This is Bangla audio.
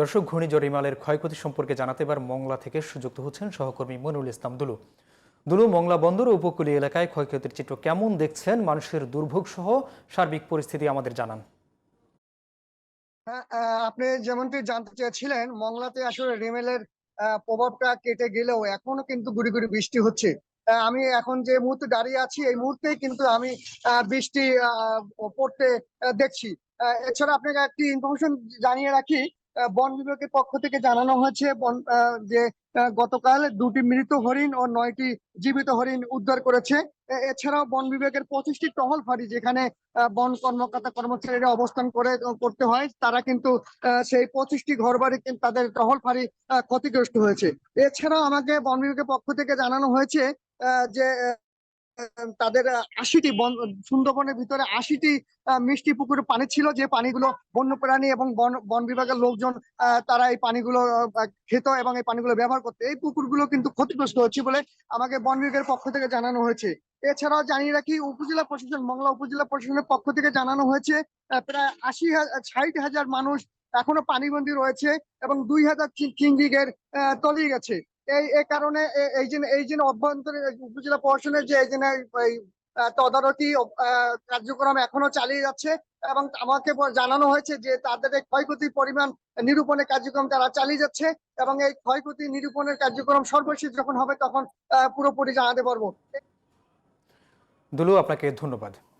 দর্শক, ঘূর্ণিঝড় ইমালের ক্ষয়ক্ষতি সম্পর্কে জানাতে এবার মংলা থেকে সুযুক্ত হচ্ছেন সহকর্মী মনুল ইসলাম দুলু। দুলু, মংলা বন্দর ও উপকূলীয় এলাকায় ক্ষয়ক্ষতির চিত্র কেমন দেখছেন? মানুষের দুর্ভোগ সহ সার্বিক পরিস্থিতি আমাদের জানান। হ্যাঁ আপনি যেমনটি জানতে চেয়েছিলেন, মংলাতে আসলে রিমেলের প্রভাবটা কেটে গেলেও এখনও কিন্তু গুড়ি গুড়ি বৃষ্টি হচ্ছে। আমি এখন যে মুহূর্তে দাঁড়িয়ে আছি, এই মুহূর্তেই কিন্তু আমি বৃষ্টি পড়তে দেখছি। এছাড়া আপনাকে একটি ইনফরমেশন জানিয়ে রাখি বন বিভাগের পক্ষ থেকে জানানো হয়েছে, বন যে গতকাল দুটি মৃত হরিণ ও নয়টি জীবিত হরিণ উদ্ধার করেছে। এছাড়াও বন বিভাগের পঁচিশটি টহল ফাঁড়ি যেখানে বন কর্মকর্তা কর্মচারীরা অবস্থান করে করতে হয়, তারা কিন্তু সেই পঁচিশটি ঘর বাড়ি তাদের টহল ফাঁড়ি ক্ষতিগ্রস্ত হয়েছে। এছাড়াও আমাকে বন বিভাগের পক্ষ থেকে জানানো হয়েছে যে তাদের আশিটি বন, সুন্দরবনের ভিতরে আশিটি মিষ্টি পুকুরে পানি ছিল যে পানিগুলো বন্যপ্রাণী এবং বন বন বিভাগের লোকজন তারা এই পানিগুলো খেত এবং এই পানিগুলো ব্যবহার করতে। এই পুকুরগুলো কিন্তু ক্ষতিগ্রস্ত হচ্ছে বলে আমাকে বন বিভাগের পক্ষ থেকে জানানো হয়েছে। এছাড়াও জানিয়ে রাখি, উপজেলা প্রশাসন, মংলা উপজেলা প্রশাসনের পক্ষ থেকে জানানো হয়েছে প্রায় আশি হাজার ষাট হাজার মানুষ এখনও পানিবন্দী রয়েছে এবং দুই হাজার চিংড়িগের তলিয়ে গেছে। এই এই কারণে এই যে এই যে অভ্যন্তরীণ উপজেলা প্রশাসনের যে, এই যে তদারকি কার্যক্রম এখনও চালিয়ে যাচ্ছে এবং আমাকে জানানো হয়েছে যে তাদের ক্ষয়ক্ষতির পরিমাণ নিরূপণের কার্যক্রম তারা চালিয়ে যাচ্ছে এবং এই ক্ষয়ক্ষতি নিরূপণের কার্যক্রম সর্বশেষ যখন হবে তখন পুরোপুরি জানাতে পারব। দুলু, আপনাকে ধন্যবাদ।